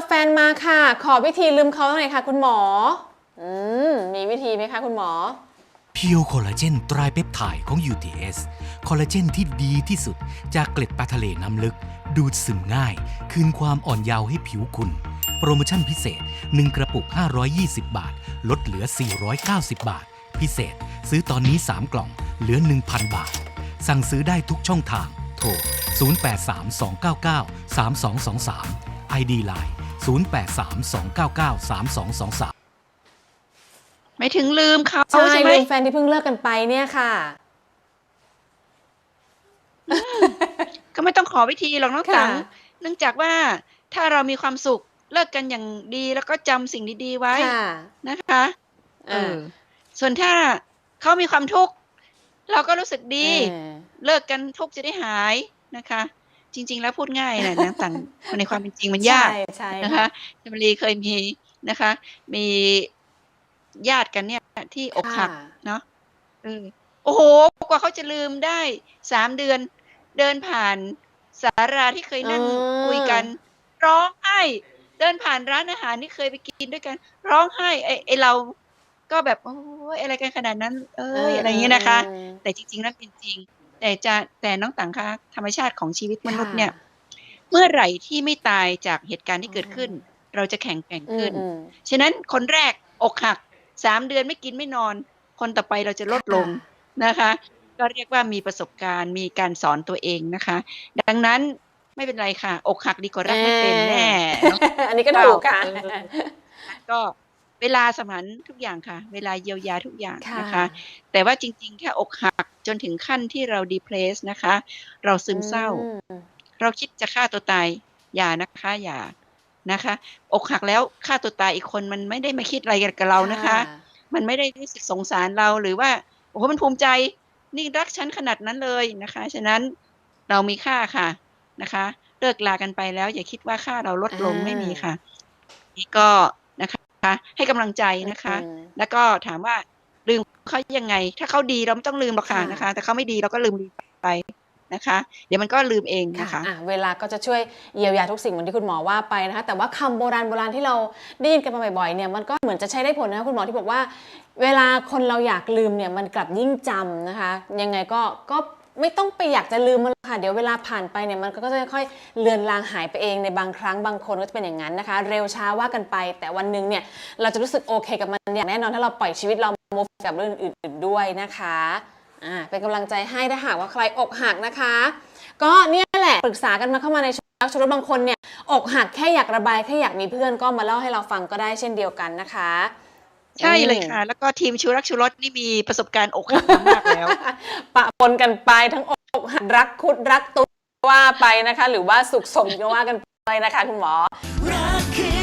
กับแฟนมาค่ะ ขอวิธีลืมเขาหน่อยค่ะคุณหมอ อืม มีวิธีไหมคะคุณหมอ เพียวคอลลาเจนไตรเปปไทด์ของ UTS คอลลาเจนที่ดีที่สุดจากเกล็ดปลาทะเลน้ำลึก ดูดซึมง่าย คืนความอ่อนเยาว์ให้ผิวคุณ โปรโมชั่นพิเศษ 1 กระปุก 520 บาท ลดเหลือ 490 บาท พิเศษ ซื้อตอนนี้ 3 กล่อง เหลือ 1,000 บาท สั่งซื้อได้ทุกช่องทาง โทร 0832993223 ID Line 0832993223 ไม่ถึงลืมเขาใช่ใช่ไหมลืมแฟนที่เพิ่งเลิกกันไปเนี่ยค่ะ ก็ไม่ต้องขอวิธีหรอกน้องค่ะ ตังเนื่องจากว่าถ้าเรามีความสุขเลิกกันอย่างดีแล้วก็จำสิ่งดีๆไว้ค่ะนะคะ เออ ส่วนถ้าเขามีความทุกข์ เราก็รู้สึกดี เออเลิกกันทุกข์จะได้หายนะคะ จริง ๆ แล้วพูดง่ายนะน้องตังในความเป็นจริงมันยากใช่ใช่นะคะจำรีเคยมีนะคะ มีญาติกันเนี่ยที่อกหักค่ะเนาะเออโอ้โห กว่าเขาจะลืมได้สามเดือน เดินผ่านสาราที่เคยนั่งอืมคุยกัน ร้องไห้เดินผ่านร้านอาหารที่เคยไปกินด้วยกัน ร้องไห้ไอ้ไอเราก็แบบโอ้ยอะไรกันขนาดนั้น เอ้ยอะไรอย่างเงี้ยนะคะอืมแต่จริงๆนั้นเป็นจริง แต่จะแต่น้องต่างคะธรรมชาติของชีวิตมนุษย์ค่ะเนี่ย เมื่อไหร่ที่ไม่ตายจากเหตุการณ์ที่เกิดขึ้น เราจะแข็งแกร่งอืขึ้มนอืมฉะนั้นคนแรกอกหักสามเดือนไม่กินไม่นอน คนต่อไปเราจะลดลงนะคะ ก็เรียกว่ามีประสบการณ์มีการสอนตัวเองนะคะ ดังนั้นไม่เป็นไรค่ะ อกหักดีกว่ารักไม่เป็นแน่เนอะอันนี้ก็ถูกค่ะเออก็ เวลาสมันทุกอย่างค่ะ เวลาเยียวยาทุกอย่างนะคะ แต่ว่าจริงๆ ถ้าอกหักจนถึงขั้นที่เราดีเพรสนะคะ เราซึมเศร้าอืมเราคิดจะฆ่าตัวตายอย่านะคะอย่านะคะ อกหักแล้วฆ่าตัวตายอีกคนมันไม่ได้มาคิดอะไรกับเรานะคะ มันไม่ได้รู้สึกสงสารเราหรือว่าโอ้โหมันภูมิใจนี่รักฉันขนาดนั้นเลยนะคะ ฉะนั้นเรามีค่าค่ะนะคะ เลิกลากันไปแล้ว อย่าคิดว่าค่าเราลดลงอ่าไม่มีค่ะ นี่ก็นะคะ ให้กำลังใจนะคะอืมแล้วก็ถามว่าลืมเขายังไง ถ้าเขาดีเราไม่ต้องลืมหรอกค่ะค่ะนะคะ แต่เขาไม่ดีเราก็ลืมไปนะคะ เดี๋ยวมันก็ลืมเองนะคะอะเวลาก็จะช่วยเยียวยาทุกสิ่งเหมือนที่คุณหมอว่าไปนะคะ แต่ว่าคำโบราณโบราณที่เราได้ยินกันมาบ่อยๆเนี่ยมันก็เหมือนจะใช้ได้ผลนะคะคุณหมอที่บอกว่า เวลาคนเราอยากลืมเนี่ยมันกลับยิ่งจำนะคะ ยังไงก็ก็ ไม่ต้องไปอยากจะลืมมันค่ะ เดี๋ยวเวลาผ่านไปเนี่ยมันก็จะค่อยๆเลือนลางหายไปเองในบางครั้งบางคนก็จะเป็นอย่างนั้นนะคะ เร็วช้าว่ากันไป แต่วันหนึ่งเนี่ยเราจะรู้สึกโอเคกับมันอย่างแน่นอนถ้าเราปล่อยชีวิตเรา move กับเรื่องอื่นๆด้วยนะคะอ่าเป็นกำลังใจให้ถ้าหากว่าใครอกหักนะคะ ก็เนี่ยแหละปรึกษากันมาเข้ามาในชรักชรบางคนเนี่ยอกหักแค่อยากระบายแค่อยากมีเพื่อนก็มาเล่าให้เราฟังก็ได้เช่นเดียวกันนะคะ ใช่เลยค่ะ แล้วก็ทีมชูรักชูรสนี่มีประสบการณ์อกหักมามากแล้ว ปะปนกันไปทั้งอกหักรักคุดรักตุ๊ดว่าไปนะคะ หรือว่าสุขสมก็ว่ากันไปนะคะคุณหมอรักคือ